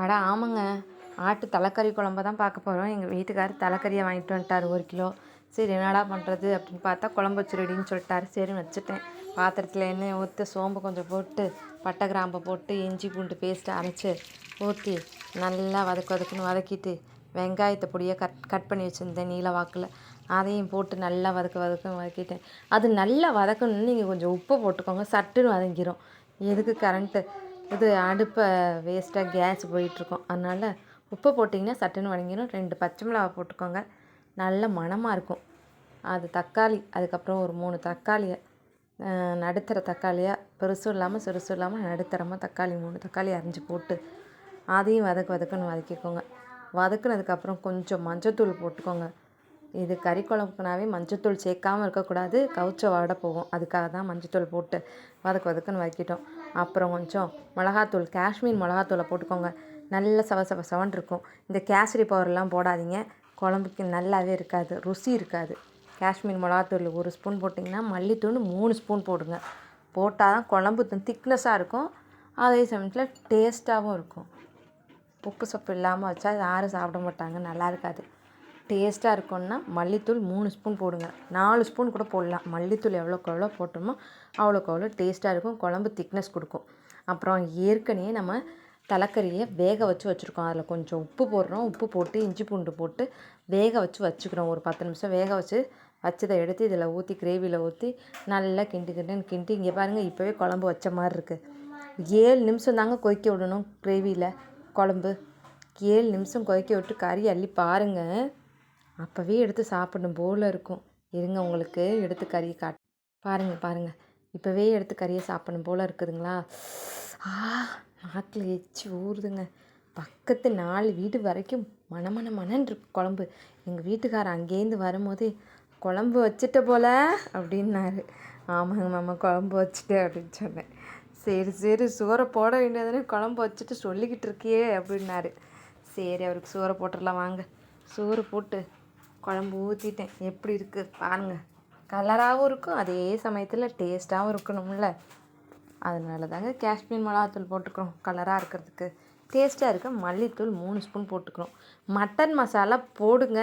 அட ஆமாங்க. ஆட்டு தலைக்கறி குழம்பு தான் பார்க்க போகிறோம் எங்கள் வீட்டுக்காரர் தலைக்கறியை வாங்கிட்டு வந்துட்டார் ஒரு கிலோ. சரி என்னடா பண்ணுறது அப்படின்னு பார்த்தா குழம்பு வச்சு ரெடின்னு சொல்லிட்டாரு. சரின்னு வச்சுட்டேன். பாத்திரத்தில் எண்ணெய் ஊற்று சோம்பு கொஞ்சம் போட்டு பட்டை கிராம்பை போட்டு இஞ்சி பூண்டு பேஸ்ட்டு அரைச்சி ஊற்றி நல்லா வதக்கு வதக்குன்னு வதக்கிட்டு வெங்காயத்தை பொடியாக கட் கட் பண்ணி வச்சுருந்தேன் நீல வாக்கில். அதையும் போட்டு நல்லா வதக்க வதக்குன்னு வதக்கிட்டேன். அது நல்லா வதக்கணும்னு நீங்கள் கொஞ்சம் உப்பு போட்டுக்கோங்க சட்டுன்னு வதங்கிரும். எதுக்கு கரண்ட்டு இது அடுப்பை வேஸ்ட்டாக கேஸ் போயிட்டுருக்கோம். அதனால் உப்பு போட்டிங்கன்னா சட்டுன்னு வணங்கிடும் ரெண்டு பச்சை மிளகா போட்டுக்கோங்க. நல்ல மணமாக இருக்கும். அது தக்காளி அதுக்கப்புறம் ஒரு மூணு தக்காளியை நடுத்தர தக்காளியாக பெருசும் இல்லாமல் சிறுசும் இல்லாமல் நடுத்தரமாக தக்காளி மூணு தக்காளி அரிஞ்சு போட்டு அதையும் வதக்கு வதக்குன்னு வதக்கிக்கோங்க. வதக்குனதுக்கப்புறம் கொஞ்சம் மஞ்சத்தூள் போட்டுக்கோங்க. இது கறி குழம்புக்குனாவே மஞ்சத்தூள் சேர்க்காமல் இருக்கக்கூடாது. கவுச்ச வாட போகும். அதுக்காக தான் மஞ்சத்தூள் போட்டு வதக்கு வதக்குன்னு வதக்கிட்டோம். அப்புறம் கொஞ்சம் மிளகாத்தூள் காஷ்மீர் மிளகாத்தூளை போட்டுக்கோங்க. நல்ல சவ சவ சவன் இருக்கும். இந்த கேசரி பவுடர்லாம் போடாதீங்க. குழம்புக்கு நல்லாவே இருக்காது. ருசி இருக்காது. காஷ்மீர் மிளகாத்தூள் ஒரு ஸ்பூன் போட்டிங்கன்னா மல்லித்தூள் மூணு ஸ்பூன் போடுங்க. போட்டால் தான் குழம்பு திக்னஸாக இருக்கும். அதே சமயத்தில் டேஸ்ட்டாகவும் இருக்கும். உப்பு சப்பு இல்லாமல் வச்சா யாரும் சாப்பிட மாட்டாங்க. நல்லா இருக்காது. டேஸ்ட்டாக இருக்கும்னா மல்லித்தூள் மூணு ஸ்பூன் போடுங்க. நாலு ஸ்பூன் கூட போடலாம். மல்லித்தூள் எவ்வளோக்கு எவ்வளோ போட்டோமோ அவ்வளோக்கு அவ்வளோ டேஸ்ட்டாக இருக்கும். குழம்பு திக்னஸ் கொடுக்கும். அப்புறம் ஏற்கனவே நம்ம தலைக்கறியை வேக வச்சு வச்சுருக்கோம். அதில் கொஞ்சம் உப்பு போடுறோம். உப்பு போட்டு இஞ்சி பூண்டு போட்டு வேக வச்சு வச்சுக்கிறோம். ஒரு பத்து நிமிஷம் வேக வச்சு வச்சதை எடுத்து இதில் ஊற்றி கிரேவியில் ஊற்றி நல்லா கிண்டி கிண்டுன்னு கிண்டி இங்கே பாருங்கள் இப்போவே குழம்பு வச்ச மாதிரி இருக்குது ஏழு நிமிஷம் தாங்க கொதிக்க விடணும் கிரேவியில் குழம்பு. ஏழு நிமிஷம் கொதிக்க விட்டு கறி அள்ளி பாருங்கள் அப்போவே எடுத்து சாப்பிடணும் போல் இருக்கும். இருங்க உங்களுக்கு எடுத்து கறியை காட் பாருங்கள் பாருங்கள் இப்போவே எடுத்து கறியை சாப்பிடணும் போல் இருக்குதுங்களா? ஆ நாக்கில் எச்சி ஊறுதுங்க. பக்கத்து நாலு வீடு வரைக்கும் மணமண மணன் இருக்கு குழம்பு. எங்கள் வீட்டுக்காரர் அங்கேருந்து வரும்போதே குழம்பு வச்சுட்ட போல? அப்படின்னாரு. ஆமாங்க மாமா குழம்பு வச்சுட்டேன் அப்படின்னு சொன்னேன். சரி சரி சோறை போட வேண்டியதுன்னு குழம்பு வச்சுட்டு சொல்லிக்கிட்டு இருக்கியே அப்படின்னாரு. சரி அவருக்கு சோறை போட்டுடலாம் வாங்க. சோறு போட்டு குழம்பு ஊற்றிட்டேன் எப்படி இருக்குது பாருங்கள் கலராகவும் இருக்கும் அதே சமயத்தில் டேஸ்ட்டாகவும் இருக்கணும்ல. அதனால தாங்க காஷ்மீர் மிளகாத்தூள் போட்டுக்கிறோம் கலராக இருக்கிறதுக்கு. டேஸ்ட்டாக இருக்க மல்லித்தூள் மூணு ஸ்பூன் போட்டுக்கிறோம். மட்டன் மசாலா போடுங்க.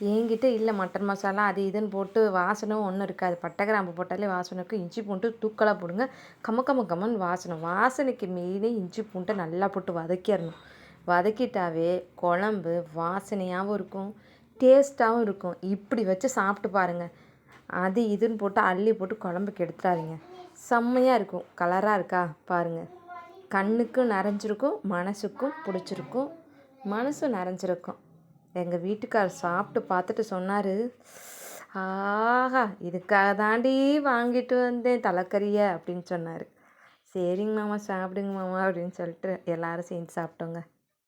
என்கிட்ட இல்லை மட்டன் மசாலா அது இதுன்னு போட்டு வாசனை ஒன்றும் இருக்காது. பட்டை கிராம்பு போட்டாலே வாசனை இருக்கும் இஞ்சி பூண்டு தூக்கலாக போடுங்க. கம்ம கம்ம கம்மன் வாசனை வாசனைக்கு மெயினே இஞ்சி பூண்டை நல்லா போட்டு வதக்கிடணும். வதக்கிட்டாவே குழம்பு வாசனையாகவும் இருக்கும். டேஸ்ட்டாகவும் இருக்கும். இப்படி வச்சு சாப்பிட்டு பாருங்கள் அது இதுன்னு போட்டு அள்ளி போட்டு குழம்புக்கு எடுத்துடாதீங்க. செம்மையாக இருக்கும். கலராக இருக்கா பாருங்கள் கண்ணுக்கும் நிறைஞ்சிருக்கும் மனசுக்கும் பிடிச்சிருக்கும் மனசும் நிறைஞ்சிருக்கும் எங்கள் வீட்டுக்கார் சாப்பிட்டு பார்த்துட்டு சொன்னார். ஆஹா இதுக்காக தாண்டி வாங்கிட்டு வந்தேன் தலைக்கறியை அப்படின்னு சொன்னார். சரிங்க மாமா சாப்பிடுங்க மாமா அப்படின்னு சொல்லிட்டு எல்லோரும் சேர்ந்து சாப்பிட்டோங்க.